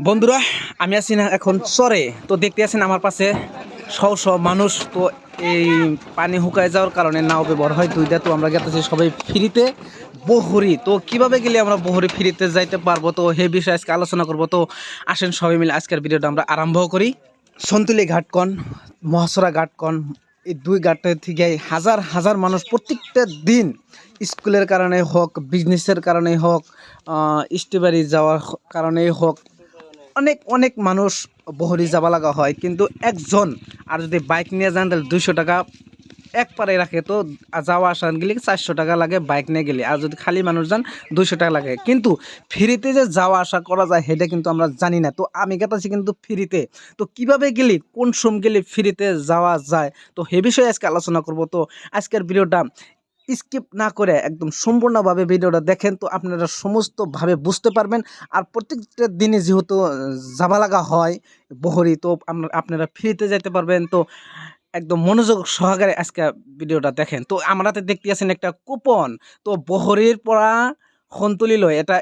বন্ধুরা, আমি আছি না এখন চরে। তো দেখতে আছেন আমার পাশে শও শ মানুষ। তো এই পানি শুকায় যাওয়ার কারণে নাও ব্যবহার হয় দুইটা তো আমরা গেতেছি সবাই ফ্রিতে। বহরি, তো কীভাবে গেলে আমরা বহরি ফ্রিতে যাইতে পারব? তো সেই বিষয়ে, আজকে আলোচনা করব। তো আসেন সবাই মিলে আজকের ভিডিওটা আমরা আরম্ভ করি। সন্তুলি ঘাটকন মহাসরা ঘাটকন এই দুই ঘাটে থেকে হাজার হাজার মানুষ প্রত্যেকটা দিন স্কুলের কারণে হোক বিজনেসের কারণে হোক স্টিবারি যাওয়ার হ- কারণেই হোক অনেক অনেক মানুষ বহরি যাবা লাগা হয়, কিন্তু একজন, আর যদি বাইক নিয়ে যান, তাহলে দুইশো টাকা এক পারে রাখে, তো যাওয়া আসা গেলে চারশো টাকা লাগে বাইক নিয়ে গেলে? আর যদি খালি মানুষ যান, দুইশো টাকা লাগে। কিন্তু ফ্রিতে যে যাওয়া আসা করা যায়, সেটা কিন্তু আমরা জানি না। তো আমি গেতাছি কিন্তু ফ্রিতে। তো কীভাবে গেলে, কোন সোম গেলে ফ্রিতে যাওয়া যায়? তো সে বিষয়ে আজকে আলোচনা করব। তো আজকের ভিডিওটা স্কিপ না করে একদম সম্পূর্ণভাবে ভিডিওটা দেখেন, তো আপনারা সমস্তভাবে বুঝতে পারবেন। আর প্রত্যেকটা দিনে যেহেতু যাবা লাগা হয়, বহরি, তো আপনার ফ্রিতে যেতে পারবেন, তো একদম মনোযোগ সহকারে আজকে ভিডিওটা দেখেন। তো আমরা দেখতে আছেন একটা কুপন, তো বহরির পরা সন্তুলি লয়, এটা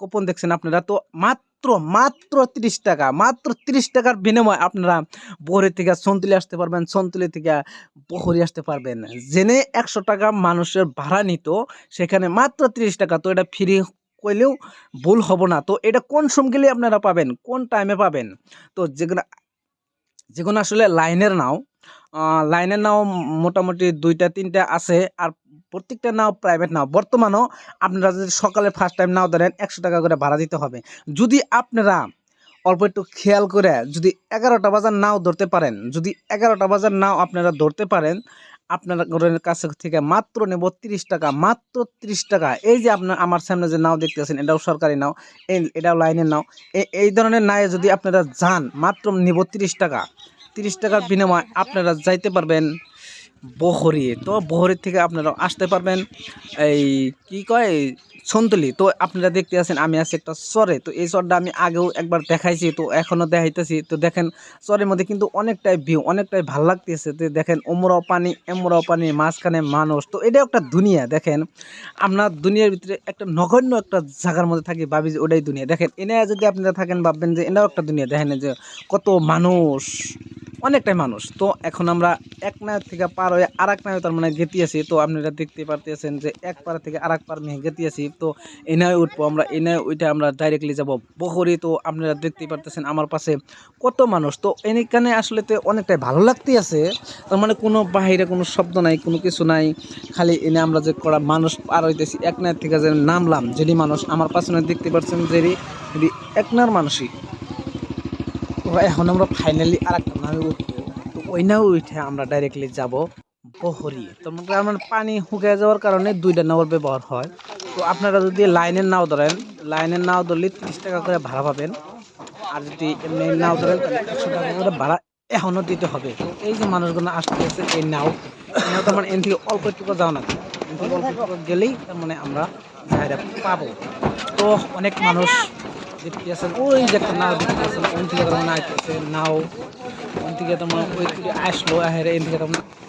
কুপন দেখছেন আপনারা, তো মাত্র মাত্র তিরিশ টাকা, মাত্র তিরিশ টাকার বিনিময়ে আপনারা বহরি থেকে সন্তুলি আসতে পারবেন, সন্তুলি থেকে বহরি আসতে পারবেন। জেনে একশো টাকা মানুষের ভাড়া নিত, সেখানে মাত্র তিরিশ টাকা, তো এটা ফ্রি কইলেও ভুল হব না। তো এটা কোন সোম গেলে আপনারা পাবেন, কোন টাইমে পাবেন? তো যেগুলো যেগুলো আসলে লাইনের নাও লাইনের নাও মোটামুটি দুইটা, তিনটা আছে, আর প্রত্যেকটা নাও প্রাইভেট নাও। বর্তমানেও আপনারা যদি সকালে ফার্স্ট টাইম নাও ধরেন, একশো টাকা করে ভাড়া দিতে হবে। যদি আপনারা অল্প একটু খেয়াল করে যদি এগারোটা বাজার নাও ধরতে পারেন, যদি এগারোটা বাজার নাও আপনারা ধরতে পারেন, আপনার কাছে থেকে মাত্র নেব তিরিশ টাকা, মাত্র তিরিশ টাকা। এই যে আপনার আমার সামনে যে নাও দেখতেছেন, এটাও সরকারি নাও, এই এটাও লাইনের নাও। এই ধরনের নায়ে যদি আপনারা যান, মাত্র নেব তিরিশ টাকা। তিরিশ টাকার বিনিময়ে আপনারা যাইতে পারবেন। বহরি। তো বহরি থেকে আপনারা আসতে পারবেন এই কি কয়? সন্তুলি। তো আপনারা দেখতে আছেন, আমি আছি একটা চরে। তো এই চরটা আমি আগেও একবার দেখাইছি, তো এখনও দেখাইতেছি। তো দেখেন, চরের মধ্যে কিন্তু অনেকটাই ভিউ অনেকটাই ভালো লাগতেছে। তো দেখেন ওমরাও পানি এমরাও পানি, মাঝখানে মানুষ। তো এটা একটা দুনিয়া, দেখেন। আপনার দুনিয়ার ভিতরে একটা নগণ্য একটা জায়গার মধ্যে থাকি, ভাবি যে ওটাই দুনিয়া। দেখেন, এনে যদি আপনারা থাকেন, ভাববেন যে এটাও একটা দুনিয়া। দেখেন যে কত মানুষ। অনেকটাই মানুষ। তো এখন আমরা এক নায়ক থেকে পার হয়ে আর এক নায়ক তার মানে গেতি আছি তো আপনারা দেখতে পারতেছেন যে এক পার থেকে আর এক পার মেয়ে গেতি আছি তো এনায় উঠবো আমরা এনায় ওইটা আমরা ডাইরেক্টলি যাব বহরি। তো আপনারা দেখতে পারতেছেন আমার পাশে কত মানুষ। তো এখানে আসলে তো অনেকটাই ভালো লাগতে আছে। তার মানে কোনো বাহিরে কোনো শব্দ নাই, কোনো কিছু নাই। খালি এনে আমরা যে করা মানুষ পার হইতেছি, এক নায়ক থেকে যে নামলাম যেটি মানুষ। আমার পাশে দেখতে পাচ্ছেন যেটি একনার মানুষই। এখন আমরা ফাইনালি আর একটা নামে উঠবো তো ওই উঠে আমরা ডাইরেক্টলি যাব বহরি। তো আমার পানি শুকিয়ে যাওয়ার কারণে দুইটা নাওর ব্যবহার হয়। তো আপনারা যদি লাইনের নাও ধরেন লাইনের নাও ধরলে তিরিশ টাকা করে ভাড়া পাবেন। আর যদি এমনি নাও ধরেন, তাহলে একশো টাকা করে ভাড়া এখনও দিতে হবে। তো এই যে মানুষগুলো আসতে আছে, এই নাও। নাও তার মানে এন থেকে অল্প একটু যাও না। অল্প গেলেই তার মানে আমরা পাবো। তো অনেক মানুষ দেখতে আছেন ওই যে একটা নাও দেখতে আছেন ওই থেকে তার মানে আইতেছে নাও, ওই থেকে তোমার ওই থেকে আসলো, আহের এদিকে তোমার